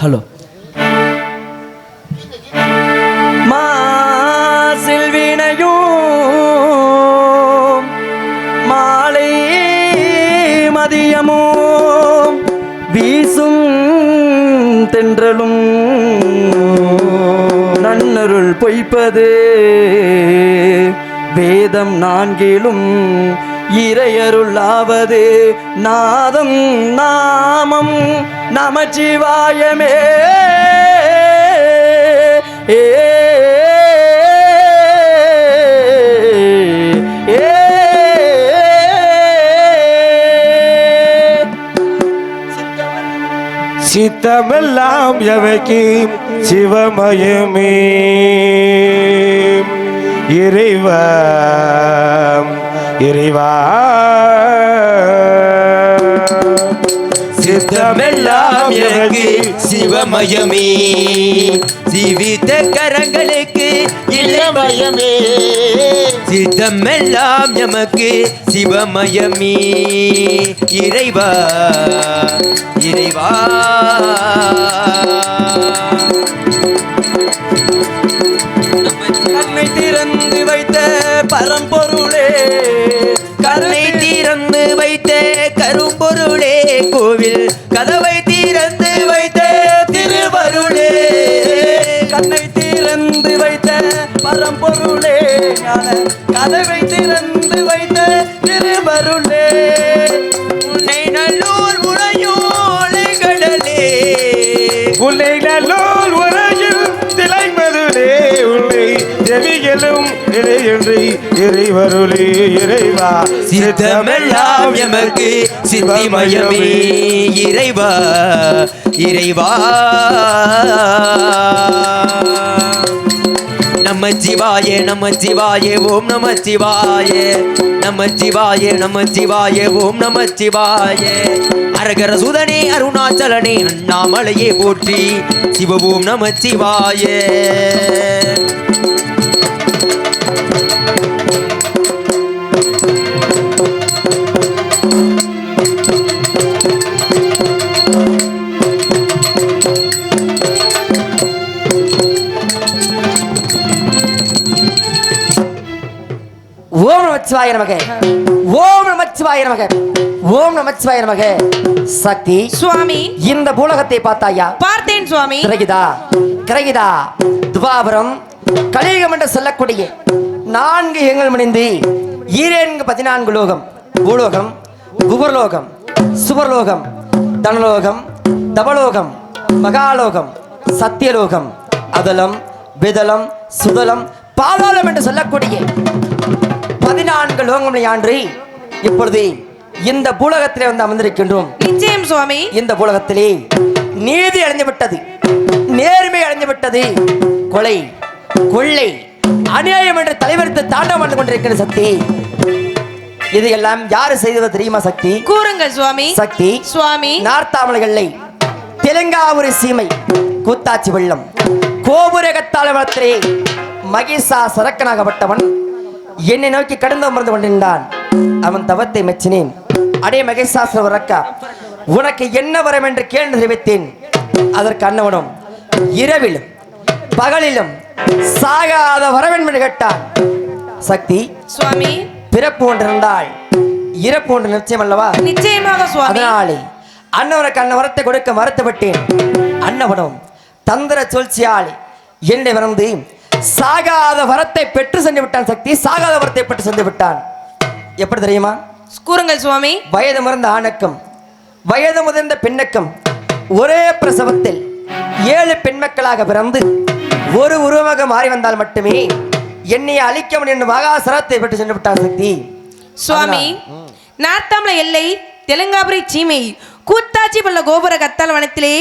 Hello. மாசில் வினையும் மாலை மதியமும் வீசும் தென்றலும் நன்னருள் பொய்ப்பது வேதம் நான்கிலும் இறையருளாவது நாதம் நாமம் நமச்சிவாயமே. ஏ சித்தமெல்லாம் எவைக்கு சிவமயமே. இறைவா இறைவா. சித்தமெல்லாம் எனக்கு சிவமயமே. ஜீவித்த கரங்களுக்கு இளமயமே சித்தமெல்லாம் எமக்கு சிவமயமே. இறைவா இறைவா. திறந்து வைத்த பரம்பொருளே பரம்பொருளே ஞான கதவை திறந்து வைத்த திருவருளே உன்னை நல்லூர் உடையோலை கடலே. உன்னை நல்லோல் உரையில் திளைமதுரே உன்னை செவிகளும் இறையன்றி இறைவருளே இறைவா. சித்தமெல்லாம் எமக்கு சித்திமயமே. இறைவா இறைவா. நம சிவாய நம சிவாய ஓம் நம சிவாய நம சிவாய நம சிவாய ஓம் நம சிவாய அரகர சுதனே அருணாச்சலனே அண்ணாமலையே போற்றி. சிவபோம் நம சிவாய நமச்சிவாய நமக. ஓம் நமச்சிவாய நமக. ஓம் நமச்சிவாய நமக. சக்தி. சுவாமி. இந்த பூலகத்தை பார்த்தாயா? பார்த்தேன் சுவாமி. கிரகிதா கிரகிதா துவாபரம் கலியுகம் என்று சொல்லக்கூடிய நான்கு யுகங்கள் முடிந்து ஈரேன்கு பதினான்கு லோகம். பூலோகம் குபர்லோகம் சுபர்லோகம் தனலோகம் தபலோகம் மகாலோகம் சத்தியலோகம் அதலம் விதலம் சுதலம் பாதாளம் என்று சொல்லக்கூடிய பதினான்கு லோகங்களை ஆண்டு இப்பொழுது இந்த பூலகத்திலே வந்து அமர்ந்திருக்கின்றோம். நிச்சயம் சுவாமி. இந்த உலகத்திலே நீதி அடைந்து விட்டது நேர்மை அடைந்து விட்டது கொலை கொள்ளை அநியாயம் என்று தலைவரித்து தாண்டம் வந்து கொண்டிருக்கிற சக்தி. இதையெல்லாம் யாரு செய்தது தெரியுமா சக்தி? கூறுங்கள் சுவாமி. சக்தி சுவாமி. நார்த்தாமலைகளை தெலுங்காவூரி சீமை கூத்தாச்சி வெள்ளம். கோபுரகத்தாளவளத்திலே மகிஷா சரக்கனாகப்பட்டவன் என்னை நோக்கி கடந்து அமர்ந்து கொண்டிருந்தான். அவன் தவத்தை மெச்சினேன். அடே மகேசாசுரக்கா உனக்கு என்ன வரம் என்று கேள்வி தெரிவித்தேன். அதற்கு அன்னவனும் இரவிலும் பகலிலும் சாகாத வரவன் என்று கேட்டான். சக்தி சுவாமி. பிறப்பு ஒன்று இருந்தால் இறப்பு ஒன்று நிச்சயம் அல்லவா? நிச்சயமாக அதனாலே அன்னவனுக்கு அன்ன வரத்தை கொடுக்க மறுத்துவிட்டேன். அன்னவனும் தந்திர சூழ்ச்சியால் என்னை வந்து சாகாத வரத்தை பெற்று சென்று விட்டான் சக்தி. சாகாத வரத்தை பெற்று சென்று விட்டான் எப்படி தெரியுமா? கூறுங்கள் சுவாமி. வயது முறந்த ஆணுக்கும் வயது முதிர்ந்த பெண்ணுக்கும் ஒரே பிரசவத்தில் ஏழு பெண்மக்களாக பிறந்து ஒரு உருவமாக மாறி வந்தால் மட்டுமே என்னை அழிக்க முடியும் என்று மகாசரத்தை பெற்று சென்று விட்டான் சக்தி. சுவாமி நார்த்தாமல எல்லை தெலுங்காபுரி சீமை கூத்தாச்சி பள்ள கோபுர கத்தால் வனத்திலே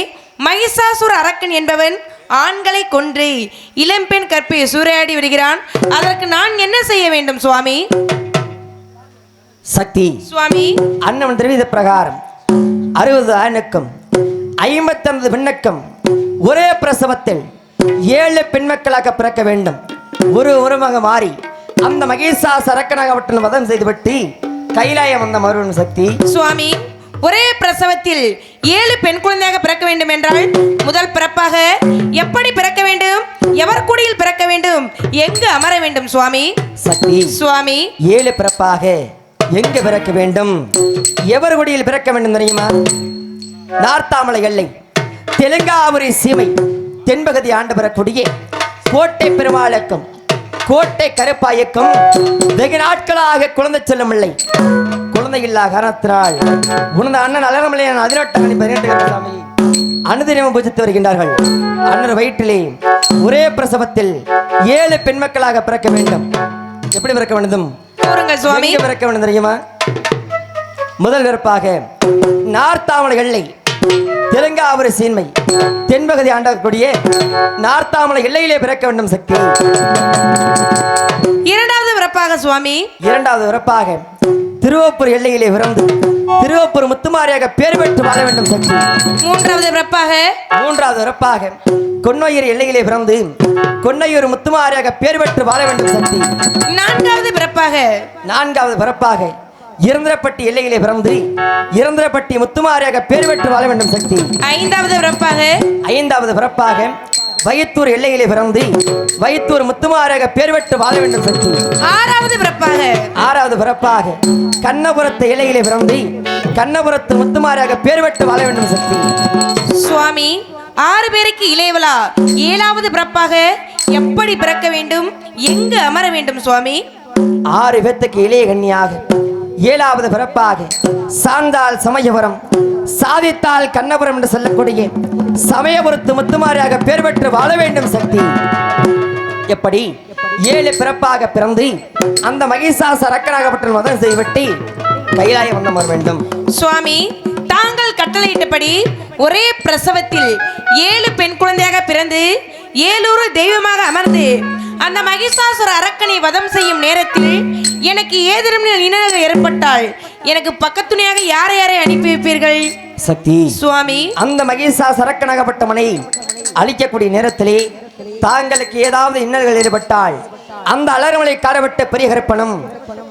மகிஷாசுர அரக்கன் என்பவன் ஆண்களை கொன்று இளம்பெண் கற்பை சூறையாடி வருகிறான் அதற்கு நான் என்ன செய்ய வேண்டும் சுவாமி? சக்தி. சுவாமி. அண்ணன் தெரிவித்த பிரகாரம். அறுபது ஆணுக்கும் ஐம்பத்தொன்பது பெண்ணுக்கும் ஒரே பிரசவத்தில் ஏழு பெண்மக்களாக பிறக்க வேண்டும். ஒரு உருவமாக மாறி அந்த மகேசா சரக்கனாகப்பட்ட வதம் செய்துவிட்டு கைலாயம் வந்த மருவன் சக்தி. சுவாமி. ஒரே பிரசவத்தில் ஏழு பெண் குழந்தையாக பிறக்க வேண்டும் என்றால் முதல் பிறப்பாக எப்படி பிறக்க வேண்டும்? எவர் குடியில் பிறக்க வேண்டும்? எங்கு அமர வேண்டும் சுவாமி? சக்தி சுவாமி. ஏழு பிறப்பாக எங்கு பிறக்க வேண்டும்? எவர் குடியில் பிறக்க வேண்டும் தெரியுமா? நார்த்தாமலை எல்லை. தெலுங்காபுரி சீமை. தென்பகுதி ஆண்டு பெறக்கூடிய கோட்டை பெருமாளுக்கும் கோட்டை கருப்பாயக்கும் வெகு நாட்களாக குழந்தை செல்லும் இல்லை குழந்தை இல்லா காரணத்தினால் உனது அண்ணன் அலரமலை பதினெட்டாம் மணி பதினெட்டு சாமி. அனுதினமும் பூஜித்து வருகின்றார்கள். அண்ணன் வயிற்றிலே ஒரே பிரசவத்தில் ஏழு பெண் மக்களாக பிறக்க வேண்டும். எப்படி பிறக்க வேண்டும் சுவாமி. பிறக்க வேண்டும் தெரியுமா? முதல் பிறப்பாக நார்த்தாமலை எல்லை சீன்மை தென்பகுதி ஆண்டக்கூடிய நார்த்தாமலை எல்லையிலே பிறக்க வேண்டும் சக்தி. இரண்டாவது பிறப்பாக சுவாமி. இரண்டாவது பிறப்பாக திருவப்பூர் எல்லையிலே பிறந்து திருவப்பூர் முத்துமாரியாக பேர் பெற்று வாழ வேண்டும் சக்தி மூன்றாவது பிறப்பாக? மூன்றாவது பிறப்பாக கொன்னையூர் எல்லையிலே பிறந்து கொன்னையூர் முத்துமாரியாக பேர் பெற்று வாழ வேண்டும் சக்தி நான்காவது பிறப்பாக? நான்காவது பிறப்பாக இறந்திரப்பட்டி எல்லையிலே பிறந்து இறந்திரப்பட்டி முத்துமாரியாக பேர் பெற்று வாழ வேண்டும் சக்தி ஐந்தாவது பிறப்பாக? ஐந்தாவது பிறப்பாக வயத்தூர் எல்லையிலே பிறந்து வயத்தூர் முத்துமாரியாக பேர் பெற்று வாழ வேண்டும் சக்தி ஆறாவது பிறப்பாக. ஆறாவது பிறப்பாக கண்ணபுரத்து எல்லையிலே பிறந்து கண்ணபுரத்து முத்துமாரியாக பேர் பெற்று வாழ வேண்டும் சக்தி சுவாமி ஆறு பேருக்கு இளையவளா ஏழாவது பிறப்பாக எப்படி பிறக்க வேண்டும்? எங்கு அமர வேண்டும் சுவாமி? ஆறு பேத்துக்கு இளைய கன்னியாக ஏழாவது பிறப்பாக சார்ந்தால் சமயபுரம் சாதித்தால் கண்ணபுரம் என்று சொல்லக்கூடிய சமயபுரத்து முத்துமாரியாக பேர் பெற்று வாழ வேண்டும் சக்தி. எப்படி? ஏழு பிறப்பாக பிறந்து அந்த மகிஷாச ரக்கனாகப்பட்ட மதம் செய்வட்டி கைலாய வந்தம் வர வேண்டும். சுவாமி தாங்கள் கட்டளையிட்டபடி ஒரே பிரசவத்தில் ஏழு பெண் குழந்தையாக பிறந்து ஏழூரு தெய்வமாக அமர்ந்து அந்த மகிஷாசுர அரக்கனை வதம் செய்யும் நேரத்தில் எனக்கு ஏதேனும் நினைவு ஏற்பட்டால் எனக்கு பக்கத்துணையாக யாரை யாரை அனுப்பி வைப்பீர்கள்? சக்தி சுவாமி. அந்த மகேசா சரக்கனாகப்பட்ட மனை அழிக்கக்கூடிய நேரத்திலே தாங்களுக்கு ஏதாவது இன்னல்கள் ஏற்பட்டால் அந்த அலர்மலை காரவிட்ட பெரிய கருப்பனும்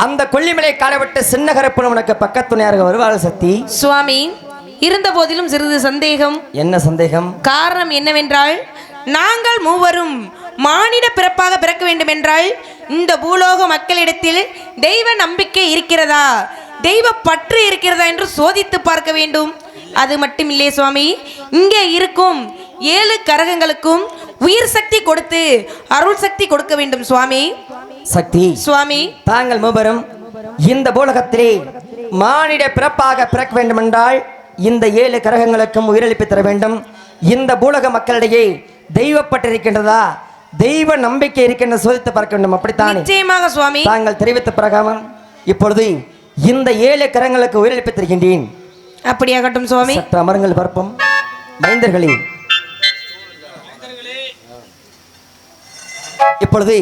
அந்த கொல்லிமலை காரவிட்ட சின்ன கருப்பனும் உனக்கு பக்கத்துணையாக வருவாள் சக்தி. சுவாமி இருந்த போதிலும் சிறிது சந்தேகம். என்ன சந்தேகம்? காரணம் என்னவென்றால் நாங்கள் மூவரும் மானிட பிறப்பாக பிறக்க வேண்டும் என்றால் இந்த பூலோக மக்களிடத்தில் தெய்வ நம்பிக்கை இருக்கிறதா? தெய்வ பற்று இருக்கிறதா என்று சோதித்து பார்க்க வேண்டும். அது மட்டும் இல்லையே சுவாமி. இங்கே இருக்கும் ஏழு கரகங்களுக்கும் உயிர் சக்தி கொடுத்து அருள் சக்தி கொடுக்க வேண்டும் சுவாமி. சக்தி. சுவாமி. தாங்கள் மூவரும் இந்த பூலகத்திலே மானிட பிறப்பாக பிறக்க வேண்டும் என்றால் இந்த ஏழு கிரகங்களுக்கும் உயிரிழப்பு தர வேண்டும். இந்த பூலக மக்களிடையே தெய்வப்பட்டிருக்கின்றதா தெய்வ நம்பிக்கை இருக்கின்ற சோதித்து பார்க்க வேண்டும். அப்படித்தானே? நிச்சயமாக சுவாமி. தாங்கள் தெரிவித்த பிரகாரம் இப்பொழுது இந்த ஏழு கரங்களுக்கு உயிரிழப்பு தருகின்றேன் அப்படியாகட்டும் சுவாமி. சற்று அமருங்கள் பார்ப்போம். மைந்தர்களே இப்பொழுது